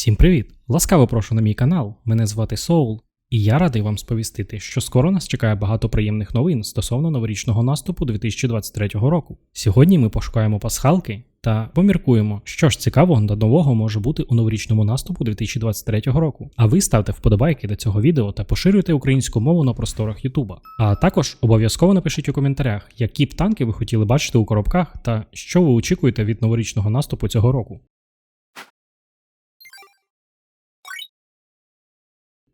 Всім привіт! Ласкаво прошу на мій канал. Мене звати Соул, і я радий вам сповістити, що скоро нас чекає багато приємних новин стосовно новорічного наступу 2023 року. Сьогодні ми пошукаємо пасхалки та поміркуємо, що ж цікавого та нового може бути у новорічному наступу 2023 року. А ви ставте вподобайки до цього відео та поширюйте українську мову на просторах Ютуба. А також обов'язково напишіть у коментарях, які б танки ви хотіли бачити у коробках та що ви очікуєте від новорічного наступу цього року.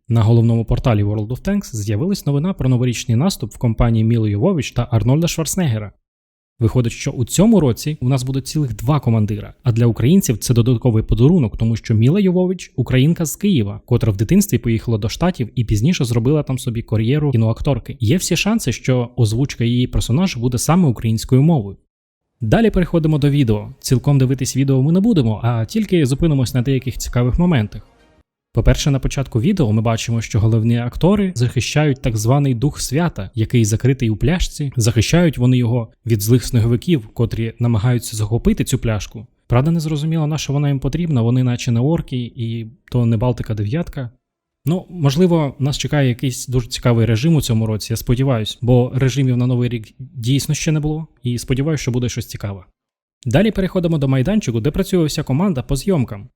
На головному порталі World of Tanks з'явилась новина про новорічний наступ в компанії Міли Йовович та Арнольда Шварценеггера. Виходить, що у цьому році у нас буде цілих два командира. А для українців це додатковий подарунок, тому що Міла Йовович українка з Києва, котра в дитинстві поїхала до штатів і пізніше зробила там собі кар'єру кіноакторки. Є всі шанси, що озвучка її персонажа буде саме українською мовою. Далі переходимо до відео. Цілком дивитись відео ми не будемо, а тільки зупинимось на деяких цікавих моментах. По-перше, на початку відео ми бачимо, що головні актори захищають так званий дух свята, який закритий у пляшці. Захищають вони його від злих сніговиків, котрі намагаються захопити цю пляшку. Правда, не зрозуміло, на що вона їм потрібна, вони наче не орки, і то не Балтика дев'ятка. Ну, можливо, нас чекає якийсь дуже цікавий режим у цьому році, я сподіваюся, бо режимів на новий рік дійсно ще не було, і сподіваюся, що буде щось цікаве. Далі переходимо до майданчику, де працює вся команда по зйомкам.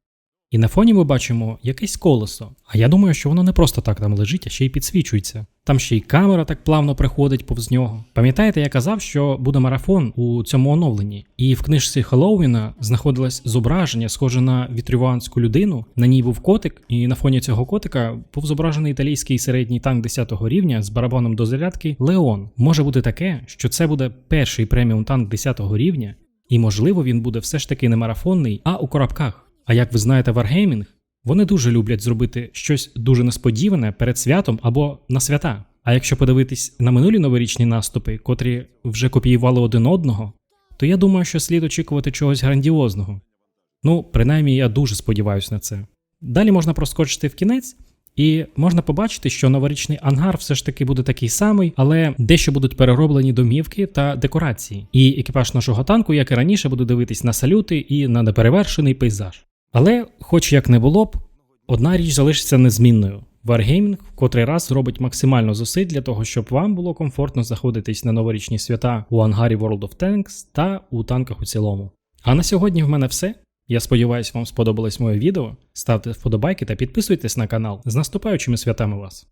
І на фоні ми бачимо якесь колесо. А я думаю, що воно не просто так там лежить, а ще й підсвічується. Там ще й камера так плавно приходить повз нього. Пам'ятаєте, я казав, що буде марафон у цьому оновленні, і в книжці Хеллоуіна знаходилось зображення, схоже на вітрюванську людину. На ній був котик, і на фоні цього котика був зображений італійський середній танк 10-го рівня з барабаном до зарядки Леон. Може бути таке, що це буде перший преміум танк 10-го рівня, і можливо він буде все ж таки не марафонний, а у коробках. А як ви знаєте, Wargaming, вони дуже люблять зробити щось дуже несподіване перед святом або на свята. А якщо подивитись на минулі новорічні наступи, котрі вже копіювали один одного, то я думаю, що слід очікувати чогось грандіозного. Ну, принаймні, я дуже сподіваюся на це. Далі можна проскочити в кінець, і можна побачити, що новорічний ангар все ж таки буде такий самий, але дещо будуть перероблені домівки та декорації. І екіпаж нашого танку, як і раніше, буде дивитись на салюти і на неперевершений пейзаж. Але, хоч як не було б, одна річ залишиться незмінною. Wargaming в котрий раз зробить максимально зусиль для того, щоб вам було комфортно заходитись на новорічні свята у ангарі World of Tanks та у танках у цілому. А на сьогодні в мене все. Я сподіваюся, вам сподобалось моє відео. Ставте вподобайки та підписуйтесь на канал. З наступаючими святами вас!